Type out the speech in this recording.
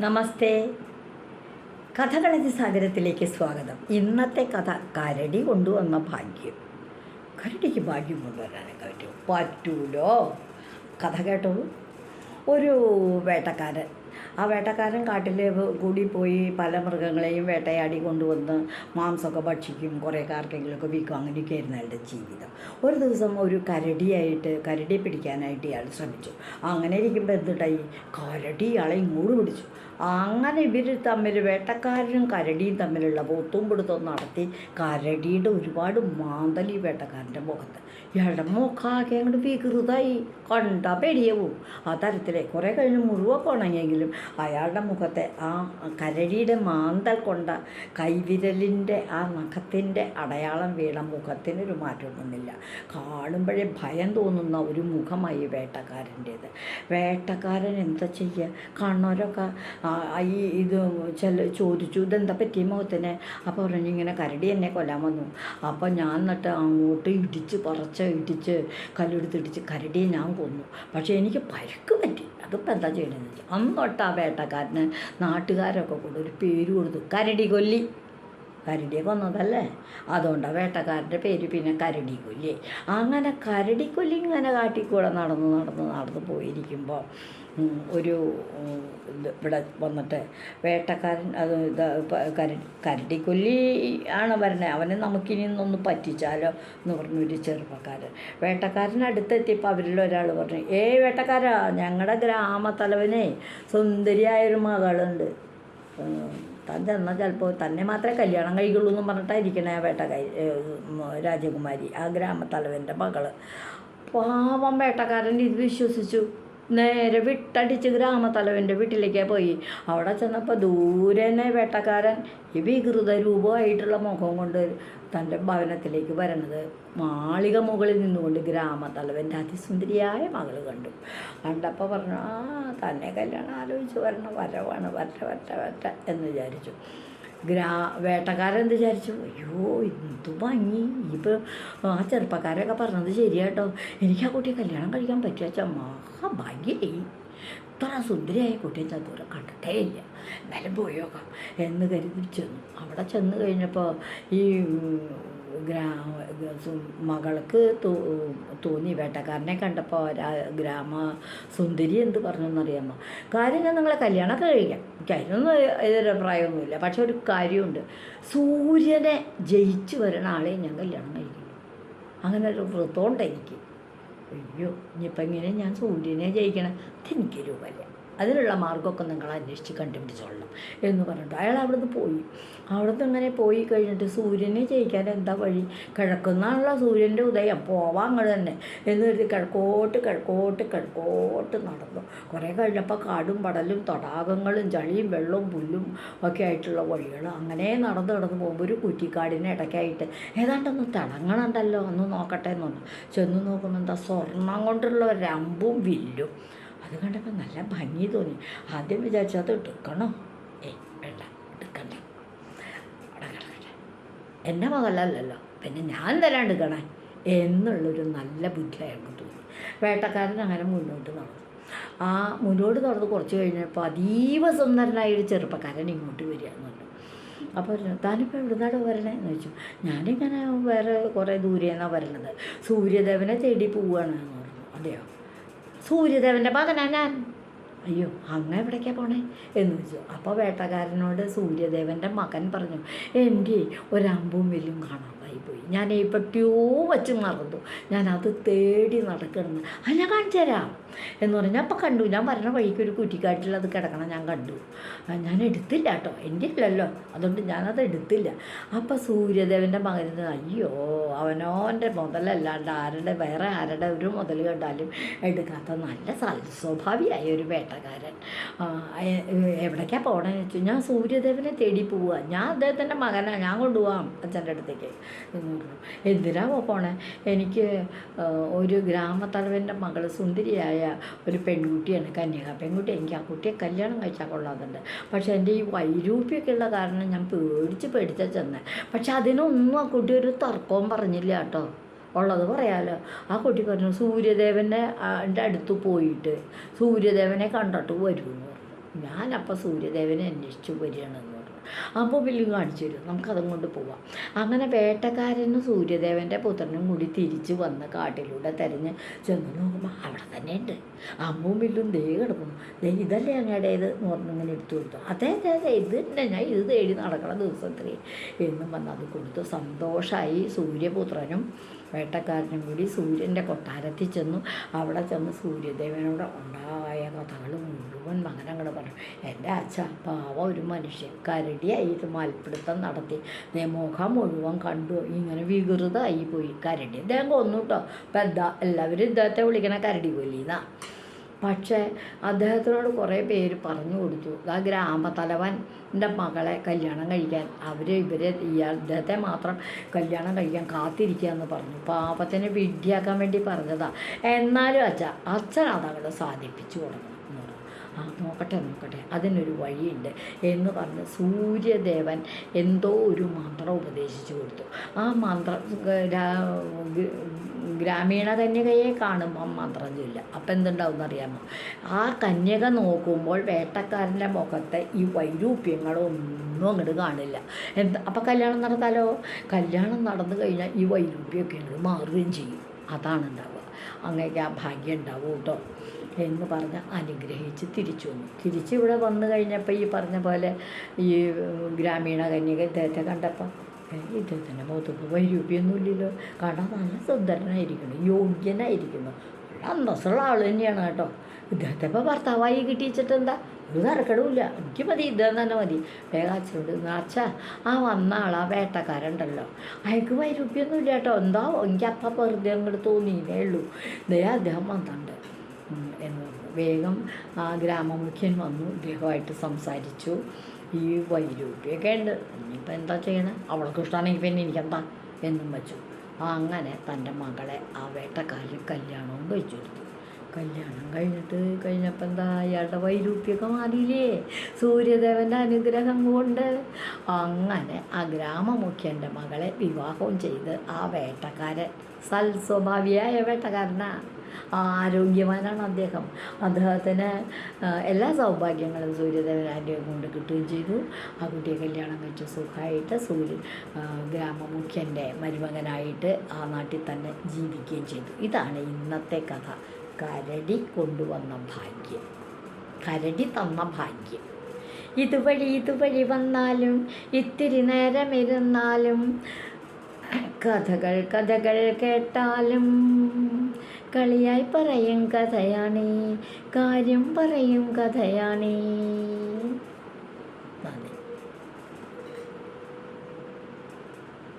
നമസ്തേ. കഥകളതി സാഗരത്തിലേക്ക് സ്വാഗതം. ഇന്നത്തെ കഥ കരടി കൊണ്ടുവന്ന ഭാഗ്യം. കരടിക്ക് ഭാഗ്യം കൊണ്ടുവരാനൊക്കെ പറ്റുമോ പറ്റൂലോ? കഥ കേട്ടോളൂ. ഒരു വേട്ടക്കാരൻ. ആ വേട്ടക്കാരൻ കാട്ടിൽ കൂടി പോയി പല മൃഗങ്ങളെയും വേട്ടയാടി കൊണ്ടുവന്ന് മാംസമൊക്കെ ഭക്ഷിക്കും. കുറേ ആർക്കെങ്കിലുമൊക്കെ വിൽക്കും. അങ്ങനെയൊക്കെ ആയിരുന്നു അയാളുടെ ജീവിതം. ഒരു ദിവസം ഒരു കരടിയായിട്ട് കരടി പിടിക്കാനായിട്ട് ഇയാൾ ശ്രമിച്ചു. അങ്ങനെ ഇരിക്കുമ്പോൾ എന്തുണ്ടായി? കരടി ഇയാളെ ഇങ്ങോട്ട് പിടിച്ചു. അങ്ങനെ ഇവർ തമ്മിൽ വേട്ടക്കാരനും കരടിയും തമ്മിലുള്ള പൊത്തും പിടുത്തവും നടത്തി കരടിയുടെ ഒരുപാട് മാന്തലി വേട്ടക്കാരന്റെ മുഖത്ത്. ഇയാളുടെ മൂക്കാകെ അങ്ങോട്ട് വികൃതായി കണ്ട പേടിയവും. ആ തരത്തിലെ കുറേ കഴിഞ്ഞ് മുറിവ ഉണങ്ങിയെങ്കിലും അയാളുടെ മുഖത്തെ ആ കരടിയുടെ മാന്തൽ കൊണ്ട കൈവിരലിന്റെ ആ നഖത്തിന്റെ അടയാളം വീണ മുഖത്തിനൊരു മാറ്റമൊന്നുമില്ല കാണുമ്പോഴേ ഭയം തോന്നുന്ന ഒരു മുഖമായി വേട്ടക്കാരന്റേത്. വേട്ടക്കാരൻ എന്താ ചെയ്യുക കണ്ണോരൊക്കെ ഈ ഇത് ചില ചോദിച്ചു ഇതെന്താ പറ്റിയ മുഖത്തിന്? അപ്പോൾ പറഞ്ഞു ഇങ്ങനെ കരടി എന്നെ കൊല്ലാൻ വന്നു. അപ്പോൾ ഞാൻ എന്നിട്ട് അങ്ങോട്ട് ഇടിച്ച് പറച്ച് ഇടിച്ച് കല്ലെടുത്ത് ഇടിച്ച് കരടിയെ ഞാൻ കൊന്നു. പക്ഷേ എനിക്ക് പരുക്ക് പറ്റി. അതിപ്പോൾ എന്താ ചെയ്യണമെന്ന് വെച്ചാൽ അന്ന് തൊട്ട് ആ വേട്ടക്കാരന് നാട്ടുകാരൊക്കെ കൊണ്ട് ഒരു പേര് കൊടുത്തു കരടി കൊല്ലി. കരടിയെ കൊന്നതല്ലേ? അതുകൊണ്ടാണ് വേട്ടക്കാരന്റെ പേര് പിന്നെ കരടി കൊല്ലി. അങ്ങനെ കരടി കൊല്ലി ഇങ്ങനെ കാട്ടിക്കൂടെ നടന്ന് നടന്ന് നടന്ന് പോയിരിക്കുമ്പോൾ ഒരു ഇവിടെ വന്നിട്ട് വേട്ടക്കാരൻ അത് ഇത് കര കരടിക്കൊല്ലി ആണ് വരണേ. അവനെ നമുക്കിനി ഒന്ന് പറ്റിച്ചാലോ എന്ന് പറഞ്ഞു ഒരു ചെറുപ്പക്കാരൻ. വേട്ടക്കാരൻ അടുത്തെത്തിയപ്പോൾ അവരിൽ ഒരാൾ പറഞ്ഞു ഏയ് വേട്ടക്കാരാ ഞങ്ങളുടെ ഗ്രാമത്തലവനെ സുന്ദരിയായൊരു മകളുണ്ട്. താൻ ചെന്നാൽ ചിലപ്പോൾ തന്നെ മാത്രമേ കല്യാണം കഴിക്കുള്ളൂ എന്ന് പറഞ്ഞിട്ടായിരിക്കണേ ആ വേട്ടക്കാരി രാജകുമാരി ആ ഗ്രാമത്തലവന്റെ മകൾ. പാവം വേട്ടക്കാരൻ ഇത് വിശ്വസിച്ചു. നേരെ വിട്ടടിച്ച് ഗ്രാമത്തലവന്റെ വീട്ടിലേക്ക് പോയി. അവിടെ ചെന്നപ്പോൾ ദൂരനെ വേട്ടക്കാരൻ ഈ വികൃത രൂപമായിട്ടുള്ള മുഖം കൊണ്ട് തന്റെ ഭവനത്തിലേക്ക് വരണത്. മാളിക മുകളിൽ നിന്നുകൊണ്ട് ഗ്രാമത്തലവന്റെ അതിസുന്ദരിയായ മകൾ കണ്ടു. കണ്ടപ്പോൾ പറഞ്ഞു ആ തന്നെ കല്യാണം ആലോചിച്ച് വരണം. വരവാണ് വരട്ടെ വരട്ടെ വരട്ടെ എന്ന് വിചാരിച്ചു. ഗ്രാ വേട്ടക്കാരൻ വിചാരിച്ചു? അയ്യോ എന്ത് ഭംഗി. ഇപ്പോൾ ആ ചെറുപ്പക്കാരൊക്കെ പറഞ്ഞത് ശരിയാട്ടോ എനിക്ക് ആ കുട്ടിയെ കല്യാണം കഴിക്കാൻ പറ്റിയ ഭാഗ്യേ. ഇത്ര സുന്ദരിയായ കുട്ടിയെ ചതുരം കണ്ടിട്ടേ ഇല്ല. എന്നാലും പോയോക്കാം എന്ന് കരുതി ചെന്നു. അവിടെ ചെന്ന് കഴിഞ്ഞപ്പോൾ ഈ സു- മകൾക്ക് തോന്നി വേട്ടക്കാരനെ കണ്ടപ്പോൾ ഗ്രാമ സുന്ദരി എന്ത് പറഞ്ഞെന്നറിയാമോ? കാര്യം ഞാൻ നിങ്ങളെ കല്യാണമൊക്കെ കഴിക്കാം. കാര്യമൊന്നും ഇതൊരു അഭിപ്രായമൊന്നുമില്ല. പക്ഷെ ഒരു കാര്യമുണ്ട്. സൂര്യനെ ജയിച്ചു വരുന്ന ആളെ ഞാൻ കല്യാണം കഴിക്കും. അങ്ങനെ ഒരു വ്രതമുണ്ട് അയ്യോ ഇനിയിപ്പോൾ ഇങ്ങനെ ഞാൻ സൂര്യനെ ജയിക്കണം? അതെനിക്ക് രൂപമല്ല അതിനുള്ള മാർഗമൊക്കെ നിങ്ങൾ അന്വേഷിച്ച് കണ്ടുപിടിച്ചോളണം എന്ന് പറഞ്ഞിട്ട്. അയാൾ അവിടുന്ന് പോയി. അവിടുന്ന് ഇങ്ങനെ പോയി കഴിഞ്ഞിട്ട് സൂര്യനെ ജയിക്കാൻ എന്താ വഴി? കിഴക്കുന്നാണല്ലോ സൂര്യന്റെ ഉദയം. പോവാം അങ്ങോട്ട് തന്നെ. എന്ന് കരുതി കിഴക്കോട്ട് കിഴക്കോട്ട് കിഴക്കോട്ട് നടന്നു. കുറേ കഴിഞ്ഞപ്പോൾ കാടും പടലും തടാകങ്ങളും ചളിയും വെള്ളവും പുല്ലും ഒക്കെ ആയിട്ടുള്ള വഴികൾ. അങ്ങനെ നടന്ന് നടന്ന് പോകുമ്പോൾ ഒരു കുറ്റിക്കാടിന് ഇടയ്ക്കായിട്ട് ഏതാണ്ടൊന്ന് തിളങ്ങണുണ്ടല്ലോ ഒന്ന് നോക്കട്ടെ എന്ന് പറഞ്ഞു. ചെന്ന് നോക്കുമ്പോൾ എന്താ സ്വർണം കൊണ്ടുള്ള ഒരു അമ്പും വില്ലും. അത് കണ്ടപ്പോൾ നല്ല ഭംഗി തോന്നി. ആദ്യം വിചാരിച്ചു അത് എടുക്കണോ? ഏയ് വേണ്ട എടുക്കണ്ട. എന്റെ മകളല്ലല്ലോ. പിന്നെ ഞാൻ തരാൻ എടുക്കണേ? എന്നുള്ളൊരു നല്ല ബുദ്ധി അയാൾക്ക് തോന്നി. വേട്ടക്കാരൻ അങ്ങനെ മുന്നോട്ട് നടന്നു. ആ മുന്നോട്ട് നടന്ന് കുറച്ച് കഴിഞ്ഞപ്പോൾ അതീവ സുന്ദരനായ ഒരു ചെറുപ്പക്കാരൻ ഇങ്ങോട്ട് വരിക എന്ന് പറഞ്ഞു അപ്പോൾ താനിപ്പോൾ എവിടുന്നാണ് വരണേ എന്ന് ചോദിച്ചു. ഞാനിങ്ങനെ വേറെ കുറേ ദൂരെന്നാണ് വരണത്. സൂര്യദേവനെ തേടി പോവുകയാണ് എന്ന് പറഞ്ഞു. അതെയോ? സൂര്യദേവന്റെ മകനാ ഞാൻ. അയ്യോ അങ്ങ് എവിടേക്കാണ് പോണേ? എന്ന് ചോദിച്ചു. അപ്പോൾ വേട്ടക്കാരനോട് സൂര്യദേവന്റെ മകൻ പറഞ്ഞു എനിക്ക് ഒരമ്പും വില്ലും കാണാതായി പോയി ഞാൻ എപ്പോഴോ വച്ച് മറന്നു. ഞാൻ അത് തേടി നടക്കണം ആ ഞാൻ കാണിച്ചു തരാം. എന്ന് പറഞ്ഞാൽ അപ്പം കണ്ടു. ഞാൻ പറഞ്ഞ വഴിക്ക് ഒരു കുറ്റിക്കാട്ടിൽ അത് കിടക്കണം. ഞാൻ കണ്ടു. ഞാൻ എടുത്തില്ല കേട്ടോ. എന്റെ ഇല്ലല്ലോ അതുകൊണ്ട് ഞാനത് എടുത്തില്ല. അപ്പം സൂര്യദേവന്റെ മകന് അയ്യോ അവനോന്റെ മുതലല്ലാണ്ട് ആരുടെ വേറെ ആരുടെ ഒരു മുതൽ കണ്ടാലും എടുക്കാത്ത നല്ല സ്വഭാവിയായ ഒരു വേട്ടക്കാരൻ. എവിടേക്കാണ് പോകണമെന്ന് വെച്ചു ഞാൻ സൂര്യദേവനെ തേടി പോവുക ഞാൻ അദ്ദേഹത്തിന്റെ മകനാണ് ഞാൻ കൊണ്ടുപോകാം അച്ഛന്റെ അടുത്തേക്ക്. പറഞ്ഞു. പോണേ? എനിക്ക് ഒരു ഗ്രാമത്തലവന്റെ മകൾ സുന്ദരിയായ ഒരു പെൺകുട്ടിയാണ് കന്യക പെൺകുട്ടി. എനിക്ക് ആ കുട്ടിയെ കല്യാണം കഴിച്ചാൽ കൊള്ളാതുണ്ട് പക്ഷേ എന്റെ ഈ വൈരൂപ്യൊക്കെ ഉള്ള കാരണം ഞാൻ പേടിച്ച് പേടിച്ചാൽ ചെന്നേ. പക്ഷെ അതിനൊന്നും ആ കുട്ടി ഒരു തർക്കവും പറഞ്ഞില്ല കേട്ടോ. ഉള്ളത് പറയാലോ. ആ കുട്ടി പറഞ്ഞു സൂര്യദേവന്റെ അടുത്ത് പോയിട്ട് സൂര്യദേവനെ കണ്ടിട്ട് വരുമെന്ന് പറഞ്ഞു. ഞാനപ്പോൾ സൂര്യദേവനെ അന്വേഷിച്ച് വരികയാണെന്ന് അപ്പോൾ ബില്ലും കാണിച്ചു തരും. നമുക്കതും കൊണ്ട് പോവാം. അങ്ങനെ വേട്ടക്കാരനും സൂര്യദേവന്റെ പുത്രനും കൂടി തിരിച്ചു വന്ന് കാട്ടിലൂടെ തിരഞ്ഞ് ചെന്ന് നോക്കുമ്പോൾ അവിടെ തന്നെ ഉണ്ട്. അമ്മും വില്ലും ദേ കിടക്കുന്നു. ദേ ഇതല്ലേ അങ്ങയുടെ ഇത് എന്ന് പറഞ്ഞ് ഇങ്ങനെ എടുത്തു കൊടുത്തു. അതെ അതെ അതെ ഇത് തന്നെ. ഞാൻ ഇത് തേടി നടക്കണ ദിവസത്തിൽ എന്നും വന്ന് അത് കൊടുത്തു. സന്തോഷമായി സൂര്യപുത്രനും വേട്ടക്കാരനും കൂടി സൂര്യന്റെ കൊട്ടാരത്തിൽ ചെന്നു. അവിടെ ചെന്ന് സൂര്യദേവനോട് ഉണ്ടായ കഥകൾ മുഴുവൻ മകനങ്ങൾ പറഞ്ഞു. എന്റെ അച്ഛ പാവ ഒരു മനുഷ്യൻ ഇത് മൽപ്പിടുത്തം നടത്തി. മുഖം മുഴുവൻ കണ്ടു. ഇങ്ങനെ വികൃതമായി പോയി. കരടി. ഇദ്ദേഹം കൊന്നു കേട്ടോ അപ്പം എന്താ? എല്ലാവരും ഇദ്ദേഹത്തെ വിളിക്കണ കരടി കൊല്ലിന്നാ പക്ഷേ അദ്ദേഹത്തിനോട് കുറേ പേര് പറഞ്ഞു കൊടുത്തു. ആ ഗ്രാമത്തലവന്റെ മകളെ കല്യാണം കഴിക്കാൻ. അവർ ഇവരെ ഇയാൾ ഇദ്ദേഹത്തെ മാത്രം കല്യാണം കഴിക്കാൻ കാത്തിരിക്കുക എന്ന് പറഞ്ഞു. പാപത്തിനെ വിഡ്ഢിയാക്കാൻ വേണ്ടി പറഞ്ഞതാണ് എന്നാലും അച്ഛ അച്ഛൻ അതവിടെ സാധിപ്പിച്ചു പറഞ്ഞു ആ നോക്കട്ടെ നോക്കട്ടെ. അതിനൊരു വഴിയുണ്ട് എന്ന് പറഞ്ഞ് സൂര്യദേവൻ എന്തോ ഒരു മന്ത്രം ഉപദേശിച്ചു കൊടുത്തു. ആ മന്ത്രം ഗ്രാമീണ കന്യകയെ കാണുമ്പോൾ മന്ത്രം ചൊല്ല അപ്പം എന്തുണ്ടാവും അറിയാമോ? ആ കന്യക നോക്കുമ്പോൾ വേട്ടക്കാരന്റെ മുഖത്തെ ഈ വൈരൂപ്യങ്ങളൊന്നും അങ്ങോട്ട് കാണില്ല. എന്താ അപ്പം കല്യാണം നടത്താലോ? കല്യാണം നടന്നു കഴിഞ്ഞാൽ ഈ വൈരൂപ്യമൊക്കെ അങ്ങോട്ട് മാറുകയും ചെയ്യും. അതാണ് ഉണ്ടാവുക അങ്ങേക്ക് ആ ഭാഗ്യം ഉണ്ടാവും കേട്ടോ. എന്ന് പറഞ്ഞ് അനുഗ്രഹിച്ച് തിരിച്ചു വന്നു. തിരിച്ച് ഇവിടെ വന്നു കഴിഞ്ഞപ്പോൾ ഈ പറഞ്ഞ പോലെ ഈ ഗ്രാമീണ കന്യക ഇദ്ദേഹത്തെ കണ്ടപ്പോൾ "ഏ, ഇദ്ദേഹത്തിന്റെ മുഖത്തൊക്കെ വൈരൂപ്യൊന്നുമില്ലല്ലോ. കട നല്ല സുന്ദരനായിരിക്കുന്നു യോഗ്യനായിരിക്കുന്നു. അന്തസ്സുള്ള ആൾ തന്നെയാണ് കേട്ടോ. ഇദ്ദേഹത്തെ ഇപ്പോൾ ഭർത്താവായി കിട്ടിയിച്ചിട്ട് എന്താ? ഒരു തരക്കടവുമില്ല എനിക്ക് മതി ഇദ്ദേഹം തന്നെ മതി. വേഗം അച്ഛനോട് അച്ഛാ ആ വന്ന ആളാ വേട്ടക്കാരുണ്ടല്ലോ. അയാൾക്ക് വൈരൂപ്യൊന്നുമില്ല കേട്ടോ. എന്താ എനിക്ക് അപ്പം വെറുതെ അങ്ങോട്ട് തോന്നിയേ ഉള്ളൂ. ദയാ അദ്ദേഹം വന്നിട്ടുണ്ട്. എന്ന് വേഗം ആ ഗ്രാമമുഖ്യൻ വന്നു ഇദ്ദേഹമായിട്ട് സംസാരിച്ചു. ഈ വൈരൂപ്യൊക്കെ ഉണ്ട്. ഇനിയിപ്പോൾ എന്താ ചെയ്യണേ? അവൾക്ക് ഇഷ്ടമാണെങ്കിൽ പിന്നെ എനിക്കെന്താ? എന്നും വെച്ചു. അങ്ങനെ തന്റെ മകളെ ആ വേട്ടക്കാരിൽ കല്യാണവും കഴിച്ചു കൊടുത്തു. കല്യാണം കഴിഞ്ഞിട്ട് കഴിഞ്ഞപ്പോൾ എന്താ? അയാളുടെ വൈരൂപ്യൊക്കെ മാറിയില്ലേ? സൂര്യദേവന്റെ അനുഗ്രഹം കൊണ്ട്. അങ്ങനെ ആ ഗ്രാമമുഖ്യന്റെ മകളെ വിവാഹവും ചെയ്ത് ആ വേട്ടക്കാരൻ സൽസ്വഭാവിയായ വേട്ടക്കാരനാ. ആരോഗ്യവാനാണ് അദ്ദേഹം. അദ്ദേഹത്തിന് എല്ലാ സൗഭാഗ്യങ്ങളും സൂര്യദേവൻ അനുഗ്രഹം കൊണ്ട് കിട്ടുകയും ചെയ്തു. ആ കുട്ടിയെ കല്യാണം കഴിച്ച് സുഖമായിട്ട് സൂര്യ ഗ്രാമമുഖ്യന്റെ മരുമകനായിട്ട് ആ നാട്ടിൽ തന്നെ ജീവിക്കുകയും ചെയ്തു. ഇതാണ് ഇന്നത്തെ കഥ. കരടി കൊണ്ടുവന്ന ഭാഗ്യം. കരടി തന്ന ഭാഗ്യം. ഇതുവഴി ഇതുവഴി വന്നാലും ഇത്തിരി നേരം ഇരുന്നാലും കഥകൾ കഥകൾ കേട്ടാലും കളിയായി പറയും കഥയാണേ കാര്യം പറയും കഥയാണേ.